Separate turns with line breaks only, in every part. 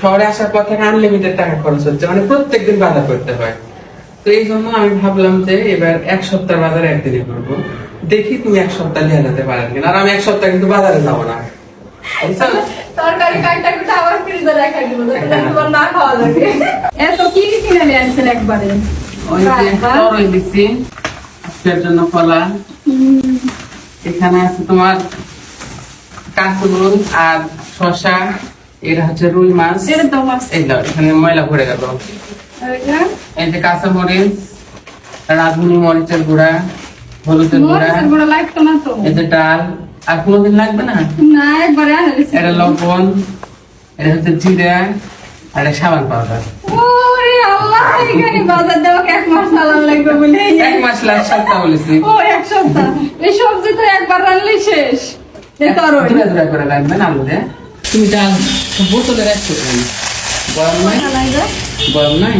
শহরে আসার পর থেকে আনলিমিটেড টাকা খরচ হচ্ছে মানে প্রত্যেকদিন বাজার করতে হয়। তো এই জন্য আমি ভাবলাম যে এবার এক সপ্তাহ বাজার একদিনে করব। দেখি তুমি এক সপ্তাহ নিয়ে যেতে পারেন কিনা। আর আমি এক সপ্তাহ কিন্তু বাজারে যাব না।
তরকারি কাইটা কুটা আবার ফ্রিজে রেখে দিব তোমার না খাওয়া লাগে। এত কি কি কিনে নিয়ে আসছেন একবারে?
ওই যে তরই দিচ্ছি আজকের জন্য কলা। এখানে আছে তোমার কাঁচুল আর শশা এটা হচ্ছে রুই মাছ। এই দাও এখানে ময়লা ভরে গেল। এই যে কাঁচা মরিচ রাঁধুনি মরিচের গুঁড়া হলুদের গুঁড়া। এই যে ডাল আর কোনোদিন লাগবে না? এটা লবণ এটা হচ্ছে জিরা আর এটা সাবান পাউডার।
ওরে আল্লাহ এখানে বাজার দেওয়া এক মাস চালান লাগবে বলে?
এক মাস লাগ সপ্তাহ বলেছি।
ও এক সপ্তাহ। এই সবজি তো একবার রানলেই শেষ।
তুমি ডাল বোতলে রাখছো কেন? গরম নাই? গরম নাই?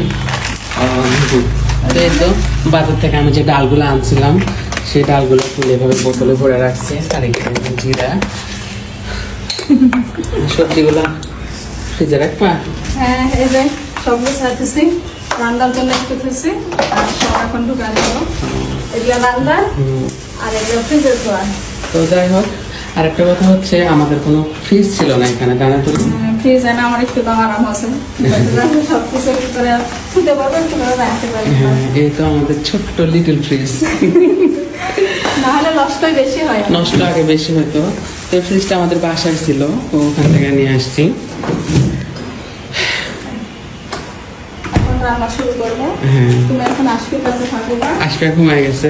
এই তো বাজার থেকে আমি যে ডালগুলো আনছিলাম সেই ডালগুলো তুলে এভাবে বোতলে ভরে রাখছি। আর এখানে জিরা। সবজিগুলো ফ্রিজে রাখবা?
হ্যাঁ এই যে সবজি ছাড়তেছি রান্নার জন্য একটু থুছি আর সব এখন ঢুকা এগুলো রান্না আর এগুলো ফ্রিজের ধোয়া।
তো যাই হোক আর একটা কথা হচ্ছে আমাদের কোনো ফ্রিজ ছিল না এখানে জানা তো?
ফ্রিজ এনে আমার একটু দাম আরাম আছে। সব কিছু করে খুঁজে পারব একটু করে রাখতে পারি
হ্যাঁ এই তো আমাদের ছোট্ট লিটল ফ্রিজ
নাহলে নষ্টই বেশি হয়।
নষ্ট আগে বেশি হতো। তো ফ্রিজটা আমাদের বাসায় ছিল তো ওখান থেকে নিয়ে আসছি
এখন রান্না শুরু করব।
হ্যাঁ।
তুমি এখন কাছে
আজকে ঘুমায় গেছে।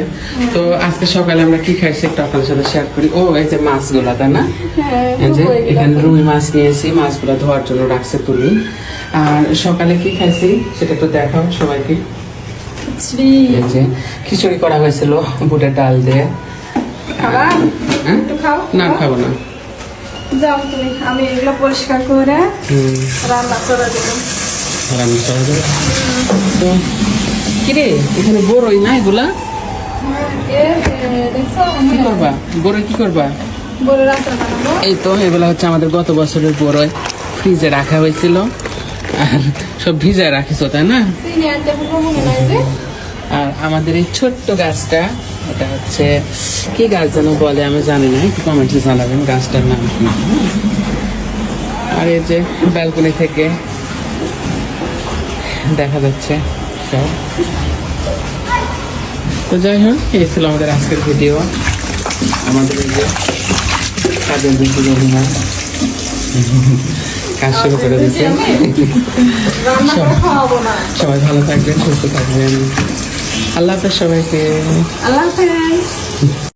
তো আজকে সকালে আমরা কি খাইছি একটু আপনাদের সাথে শেয়ার করি। ও এই যে মাছগুলো তাই না?
হ্যাঁ
যে এখানে রুই মাছ নিয়েছি মাছগুলো ধোয়ার জন্য রাখছে তুলি। আর সকালে কি খাইছি সেটা একটু দেখাও সবাইকে।
খিচড়ি।
করা হয়েছিল বুটের ডাল দিয়ে। হ্যাঁ? না খাব? না।
যাও তুমি আমি এগুলো পরিষ্কার করে রান্না করে দেবো।
করা যাবে। তো, কিরে, এখানে বড়ই না এগুলা কি করবা? বড়ই কি করবা? এই তো এগুলা হচ্ছে আমাদের গত বছরের বড়ই। ফ্রিজে রাখা হয়েছিল। আর সব ভিজায় রাখিস তাই না? আর আমাদের এই ছোট্ট গাছটা, এটা হচ্ছে, কি গাছ যেন বলে আমি জানি না, একটু কমেন্টে জানাবেন গাছটার নাম আর এই যে ব্যালকনি থেকে দেখা যাচ্ছে। সব। তো যাই হোক এই ছিল আমাদের আজকের ভিডিও আমাদের এই যে কাজের বেশি রবিনা কাজ শুরু করে দিচ্ছে। সবাই ভালো থাকবেন সুস্থ থাকবেন। আল্লাহ হাফেজ সবাইকে।
আল্লাহ হাফেজ।